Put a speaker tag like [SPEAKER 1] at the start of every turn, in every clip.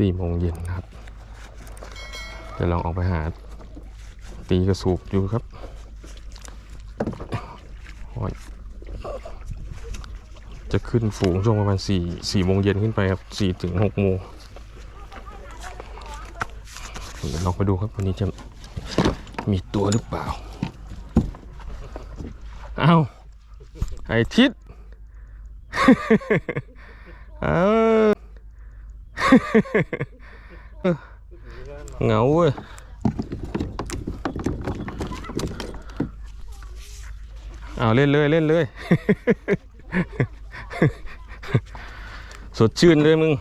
[SPEAKER 1] สี่โมงเย็นนะครับจะลองออกไปหา ตีกระสูบอยู่ครับจะขึ้นฝูงช่วงประมาณสี่สี่โมงเย็นขึ้นไปครับสี่ถึงหกโมงเดี๋ยวลองไปดูครับวันนี้จะมีตัวหรือเปล่า เอาไอทิศ เอา เหงาเว้ยเอาเล่นเลยเล่นเลย สดชื่นเลยมึง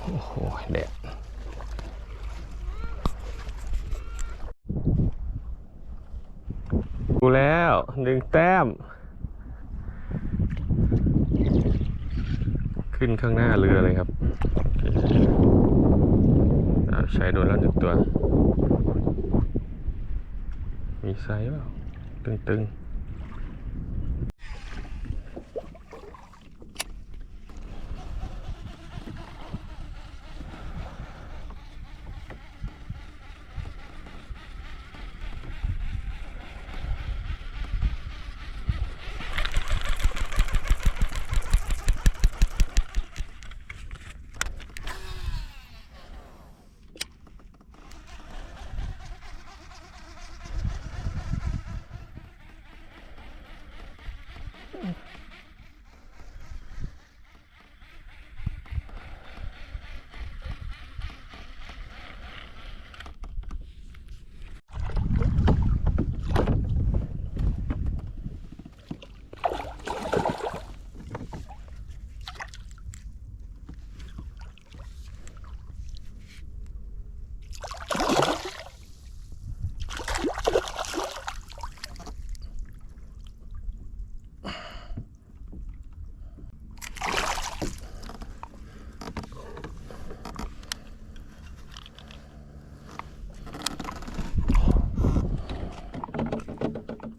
[SPEAKER 1] โอ้โหแดดดูแล้ว หนึ่งแต้ม ขึ้นข้างหน้าเรือเลยครับใช้โดนแล้วหนึ่งตัว มีไซส์เปล่า ตึงๆ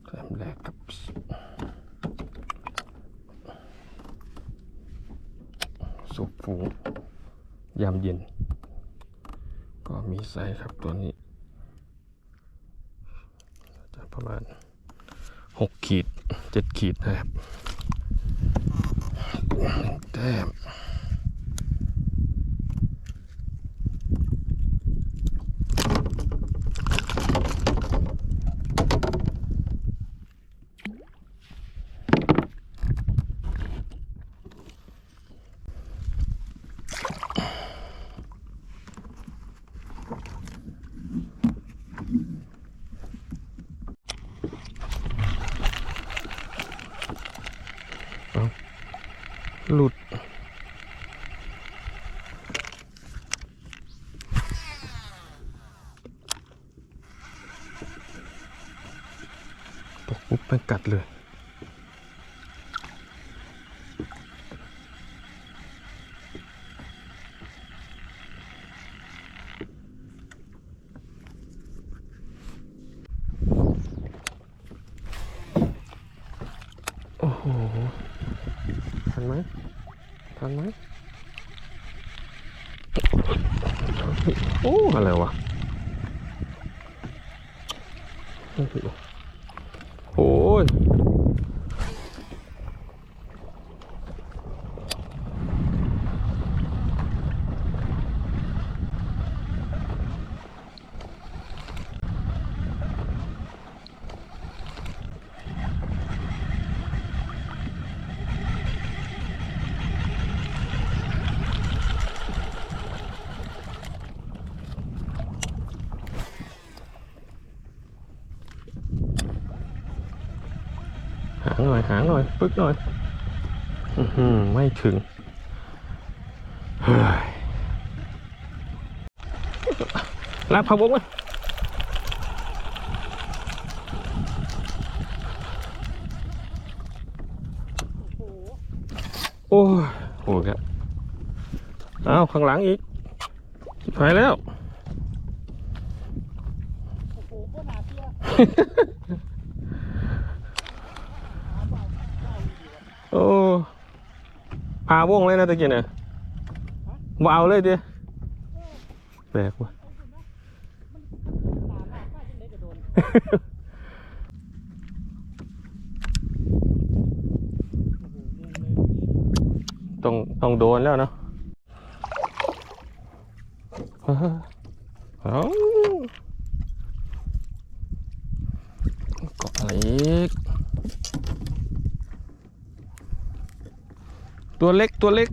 [SPEAKER 1] แต้มแรกครับ สุกฟูยามเย็น ก็มีไซส์ครับตัวนี้จะประมาณหกขีดเจ็ดขีดนะครับแต้ม หลุด ตกปุ๊บมันกัดเลย โอ้โห ทันไหม ทันไหมโอ้ อะไรวะางหน่อยหางหน่อยปึ๊กหน่อยอือหือไม่ถึงเฮ้ยลากพะวงมาโอ้ยโหครับอ้าวข้างหลังอีกชิบหายแล้ว
[SPEAKER 2] โอ้โหก็หนาเชื่อ
[SPEAKER 1] โอ้พาวงเลยนะตะกี้เนี่ยว้าวเลยดิแปลกว่ะต้องต้องโดนแล้วเนาะเฮ้ยเอาเกาะอะไรอีก ตัวเล็กตัวเล็ก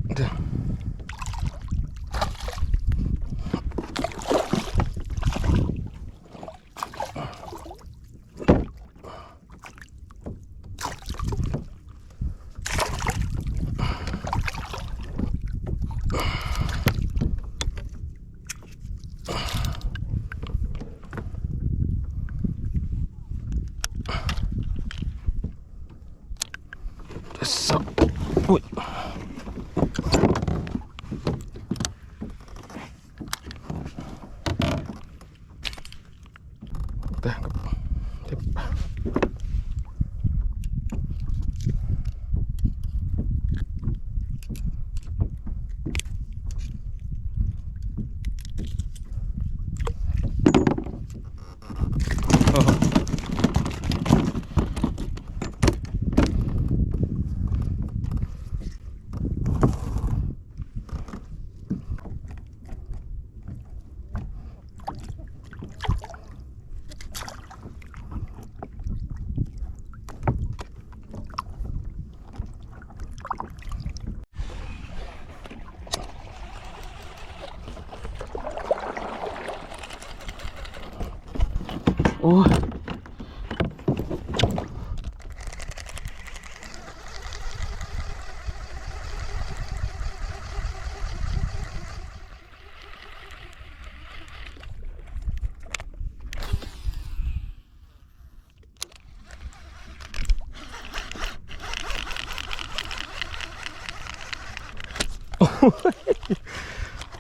[SPEAKER 1] โอ้ย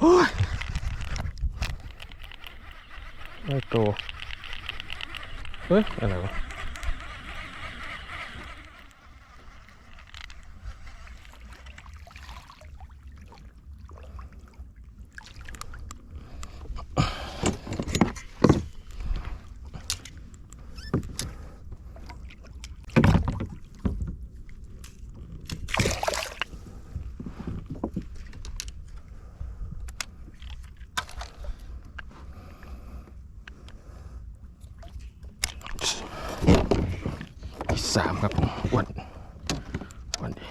[SPEAKER 1] โอ้ยไม่โต เฮ้ยอะไรวะ สามครับวัอ้วนนดี